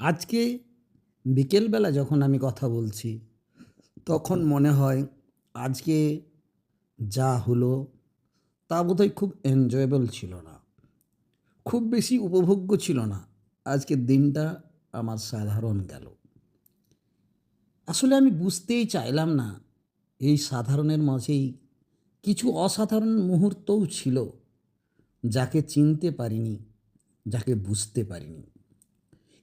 আজকে বিকেলবেলা যখন আমি কথা বলছি, তখন মনে হয় আজকে যা হলো তা বোধহয় খুব এনজয়েবল ছিল না। খুব বেশি উপভোগ্য ছিল না। আজকের দিনটা আমার সাধারণ গেল। আসলে আমি বুঝতেই চাইলাম না, এই সাধারণের মাঝেই কিছু অসাধারণ মুহূর্তও ছিল, যাকে চিনতে পারিনি, যাকে বুঝতে পারিনি।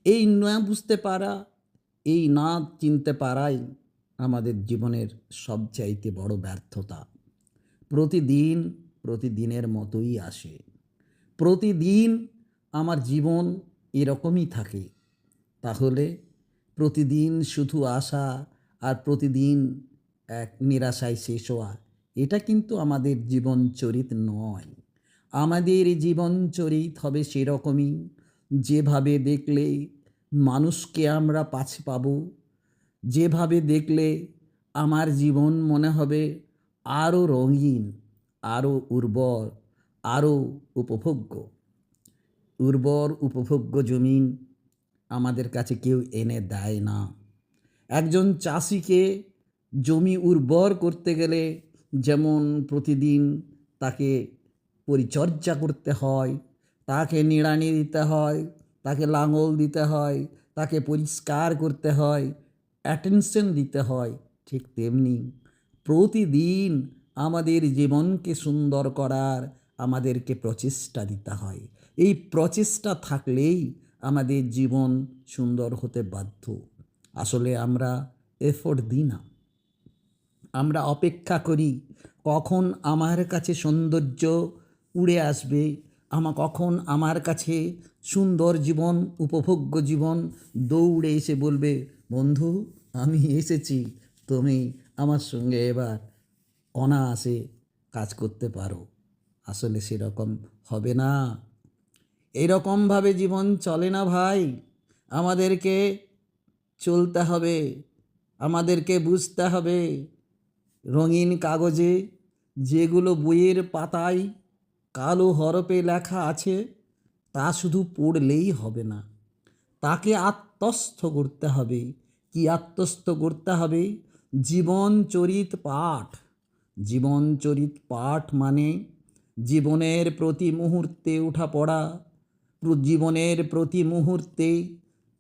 এই না বুঝতে পারা, এই না চিনতে পারাই আমাদের জীবনের সবচাইতে বড় ব্যর্থতা। প্রতিদিন, প্রতিদিনের মতোই আসে। প্রতিদিন আমার জীবন এরকমই থাকে। তাহলে প্রতিদিন শুধু আসা আর প্রতিদিন এক নিরাশায় শেষ হওয়া, এটা কিন্তু আমাদের জীবন চরিত নয়। আমাদের জীবন চরিত হবে সেরকমই। যেভাবে দেখলে মানুষকে আমরা পাছে পাবো। যেভাবে দেখলে আমার জীবন মনে হবে আরও রঙিন আরও উর্বর আরও উপভোগ্য। উর্বর, উপভোগ্য জমিন আমাদের কাছে কেউ এনে দেয় না। একজন চাষিকে জমি উর্বর করতে গেলে যেমন প্রতিদিন তাকে পরিচর্যা করতে হয়, তাকে নিড়ানি দিতে হয় তাকে লাঙল দিতে হয়, তাকে পরিষ্কার করতে হয় অ্যাটেনশন দিতে হয়, ঠিক তেমনি প্রতিদিন আমাদের জীবনকে সুন্দর করার আমাদেরকে প্রচেষ্টা দিতে হয়। এই প্রচেষ্টা থাকলেই আমাদের জীবন সুন্দর হতে বাধ্য। আসলে আমরা এফোর্ট দিই না। আমরা অপেক্ষা করি কখন আমার কাছে সৌন্দর্য উড়ে আসবে আমা কখন আমার কাছে সুন্দর জীবন, উপভোগ্য জীবন, দৌড়ে এসে বলবে, বন্ধু, আমি এসেছি, তুমি আমার সঙ্গে এবার অনায়াসে কাজ করতে পারো। আসলে সেরকম হবে না। এরকমভাবে জীবন চলে না ভাই। আমাদেরকে চলতে হবে, আমাদেরকে বুঝতে হবে। রঙিন কাগজে যেগুলো বইয়ের পাতায় কালো হরপে লেখা আছে, তা শুধু পড়লেই হবে না। তাকে আত্মস্থ করতে হবে। কি আত্মস্থ করতে হবে? জীবন চরিত পাঠ। জীবন চরিত পাঠ মানে জীবনের প্রতি মুহূর্তে উঠা পড়া। জীবনের প্রতি মুহূর্তে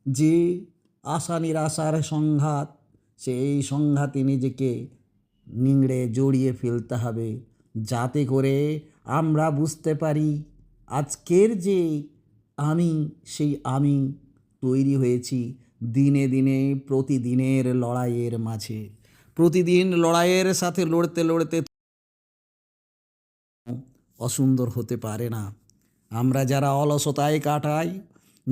যে আশা নিরাশার সংঘাত, সেই সংঘাতে নিজেকে নিংড়ে জড়িয়ে ফেলতে হবে। যাতে করে আমরা বুঝতে পারি আজকের যে আমি, সেই আমি তৈরি হয়েছি দিনে দিনে, প্রতিদিনের লড়াইয়ের মাঝে। প্রতিদিন লড়াইয়ের সাথে লড়তে লড়তে অসুন্দর হতে পারে না। আমরা যারা অলসতায় কাটাই,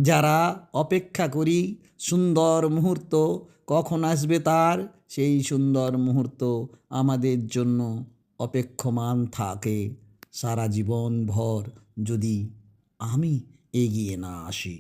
যারা অপেক্ষা করি, সুন্দর মুহূর্ত কখন আসবে তার, সেই সুন্দর মুহূর্ত আমাদের জন্য অপেক্ষমান থাকে। সারা জীবন ভর যদি আমি এগিয়ে না আসি।